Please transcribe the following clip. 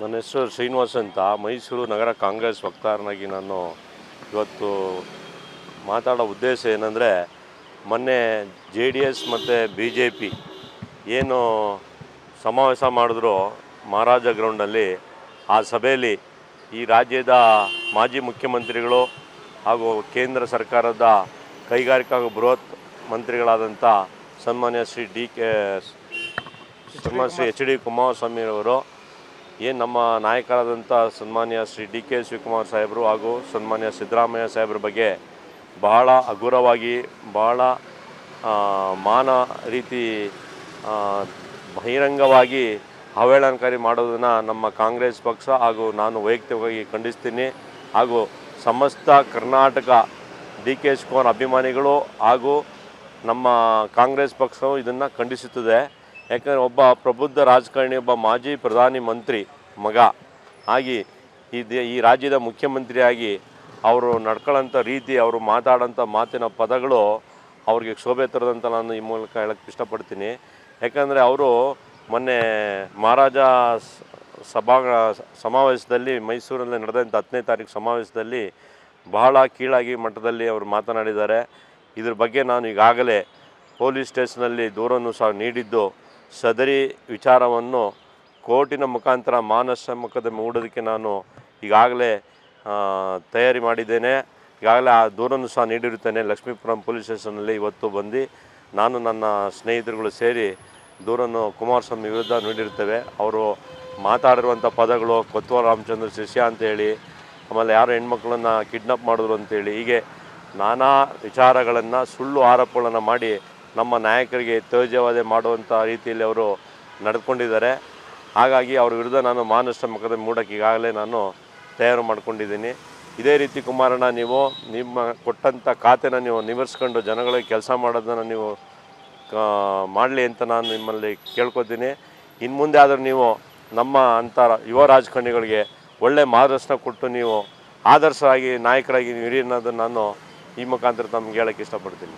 ನನ್ನ ಹೆಸರು ಶ್ರೀನಿವಾಸ್ ಅಂತ. ಮೈಸೂರು ನಗರ ಕಾಂಗ್ರೆಸ್ ವಕ್ತಾರನಾಗಿ ನಾನು ಇವತ್ತು ಮಾತಾಡೋ ಉದ್ದೇಶ ಏನಂದರೆ, ಮೊನ್ನೆ ಜೆ ಡಿ ಎಸ್ ಮತ್ತು ಬಿ ಜೆ ಪಿ ಏನು ಸಮಾವೇಶ ಮಾಡಿದ್ರು ಮಹಾರಾಜ ಗ್ರೌಂಡಲ್ಲಿ. ಆ ಸಭೆಯಲ್ಲಿ ಈ ರಾಜ್ಯದ ಮಾಜಿ ಮುಖ್ಯಮಂತ್ರಿಗಳು ಹಾಗೂ ಕೇಂದ್ರ ಸರ್ಕಾರದ ಕೈಗಾರಿಕಾ ಹಾಗೂ ಬೃಹತ್ ಮಂತ್ರಿಗಳಾದಂಥ ಸನ್ಮಾನ್ಯ Shri D K Shri H D Kumaraswamy ಅವರು ಏನು ನಮ್ಮ ನಾಯಕರಾದಂಥ ಸನ್ಮಾನ್ಯ ಶ್ರೀ ಡಿ ಕೆ ಶಿವಕುಮಾರ್ ಸಾಹೇಬರು ಹಾಗೂ ಸನ್ಮಾನ್ಯ ಸಿದ್ದರಾಮಯ್ಯ ಸಾಹೇಬ್ರ ಬಗ್ಗೆ ಬಹಳ ಹಗುರವಾಗಿ, ಬಹಳ ಮಾನ ರೀತಿ ಬಹಿರಂಗವಾಗಿ ಅವಹೇಳನಕಾರಿ ಮಾಡೋದನ್ನು ನಮ್ಮ ಕಾಂಗ್ರೆಸ್ ಪಕ್ಷ ಹಾಗೂ ನಾನು ವೈಯಕ್ತಿಕವಾಗಿ ಖಂಡಿಸ್ತೀನಿ. ಹಾಗೂ ಸಮಸ್ತ ಕರ್ನಾಟಕ ಡಿ ಕೆ ಶಿವಕುಮಾರ್ ಅಭಿಮಾನಿಗಳು ಹಾಗೂ ನಮ್ಮ ಕಾಂಗ್ರೆಸ್ ಪಕ್ಷವು ಇದನ್ನು ಖಂಡಿಸುತ್ತದೆ. ಯಾಕಂದರೆ ಒಬ್ಬ ಪ್ರಬುದ್ಧ ರಾಜಕಾರಣಿ, ಒಬ್ಬ ಮಾಜಿ ಪ್ರಧಾನಿ ಮಂತ್ರಿ ಮಗ ಆಗಿ ಈ ದೇ, ಈ ರಾಜ್ಯದ ಮುಖ್ಯಮಂತ್ರಿಯಾಗಿ ಅವರು ನಡ್ಕೊಳ್ಳೋಂಥ ರೀತಿ, ಅವರು ಮಾತಾಡೋಂಥ ಮಾತಿನ ಪದಗಳು ಅವ್ರಿಗೆ ಶೋಭೆ ತರದಂತ ನಾನು ಈ ಮೂಲಕ ಹೇಳಕ್ಕೆ ಇಷ್ಟಪಡ್ತೀನಿ. ಯಾಕಂದರೆ ಅವರು ಮೊನ್ನೆ ಮಹಾರಾಜ ಸಭಾ ಸಮಾವೇಶದಲ್ಲಿ ಮೈಸೂರಲ್ಲಿ ನಡೆದಂಥ ಹತ್ತನೇ ತಾರೀಕು ಸಮಾವೇಶದಲ್ಲಿ ಬಹಳ ಕೀಳಾಗಿ ಮಟ್ಟದಲ್ಲಿ ಅವರು ಮಾತನಾಡಿದ್ದಾರೆ. ಇದ್ರ ಬಗ್ಗೆ ನಾನು ಈಗಾಗಲೇ ಪೊಲೀಸ್ ಸ್ಟೇಷನಲ್ಲಿ ದೂರನ್ನು ಸಹ ನೀಡಿದ್ದು ಸದರಿ ವಿಚಾರವನ್ನು ಕೋರ್ಟಿನ ಮುಖಾಂತರ ಮಾನಸ ಮುಖದಲ್ಲಿ ಮೂಡೋದಕ್ಕೆ ನಾನು ಈಗಾಗಲೇ ತಯಾರಿ ಮಾಡಿದ್ದೇನೆ. ಈಗಾಗಲೇ ಆ ದೂರನ್ನು ಸಹ ನೀಡಿರುತ್ತೇನೆ. ಲಕ್ಷ್ಮೀಪುರಂ ಪೊಲೀಸ್ ಸ್ಟೇಷನಲ್ಲಿ ಇವತ್ತು ಬಂದು ನಾನು ನನ್ನ ಸ್ನೇಹಿತರುಗಳು ಸೇರಿ ದೂರನ್ನು ಕುಮಾರಸ್ವಾಮಿ ವಿರುದ್ಧ ನೀಡಿರ್ತೇವೆ ಅವರು ಮಾತಾಡಿರುವಂಥ ಪದಗಳು ಕೊತ್ವ ರಾಮಚಂದ್ರ ಶಿಷ್ಯ ಅಂತೇಳಿ ಆಮೇಲೆ ಯಾರು ಹೆಣ್ಮಕ್ಳನ್ನು ಕಿಡ್ನಾಪ್ ಮಾಡಿದ್ರು ಅಂತೇಳಿ ಹೀಗೆ ನಾನಾ ವಿಚಾರಗಳನ್ನು ಸುಳ್ಳು ಆರೋಪಗಳನ್ನು ಮಾಡಿ ನಮ್ಮ ನಾಯಕರಿಗೆ ತೇಜವಾದೆ ಮಾಡುವಂಥ ರೀತಿಯಲ್ಲಿ ಅವರು ನಡೆದುಕೊಂಡಿದ್ದಾರೆ. ಹಾಗಾಗಿ ಅವ್ರ ವಿರುದ್ಧ ನಾನು ಮಾನಷ್ಟ ಮುಖದ ಮೂಡಕ್ಕೆ ಈಗಾಗಲೇ ನಾನು ತಯಾರು ಮಾಡಿಕೊಂಡಿದ್ದೀನಿ. ಇದೇ ರೀತಿ ಕುಮಾರಣ್ಣ, ನೀವು ನಿಮ್ಮ ಕೊಟ್ಟಂಥ ಖಾತೆನ ನೀವು ನಿವರ್ಸ್ಕೊಂಡು ಜನಗಳಿಗೆ ಕೆಲಸ ಮಾಡೋದನ್ನು ನೀವು ಮಾಡಲಿ ಅಂತ ನಾನು ನಿಮ್ಮಲ್ಲಿ ಕೇಳ್ಕೊತೀನಿ. ಇನ್ನು ಮುಂದೆ ಆದರೂ ನೀವು ನಮ್ಮ ಅಂಥ ಯುವ ರಾಜಕಾರಣಿಗಳಿಗೆ ಒಳ್ಳೆ ಮಾರ್ಗದರ್ಶನ ಕೊಟ್ಟು ನೀವು ಆದರ್ಶವಾಗಿ ನಾಯಕರಾಗಿ ನೀವು ಅನ್ನೋದನ್ನು ನಾನು ಈ ಮುಖಾಂತರ ತಮ್ಗೆ ಹೇಳೋಕ್ಕೆ ಇಷ್ಟಪಡ್ತೀನಿ.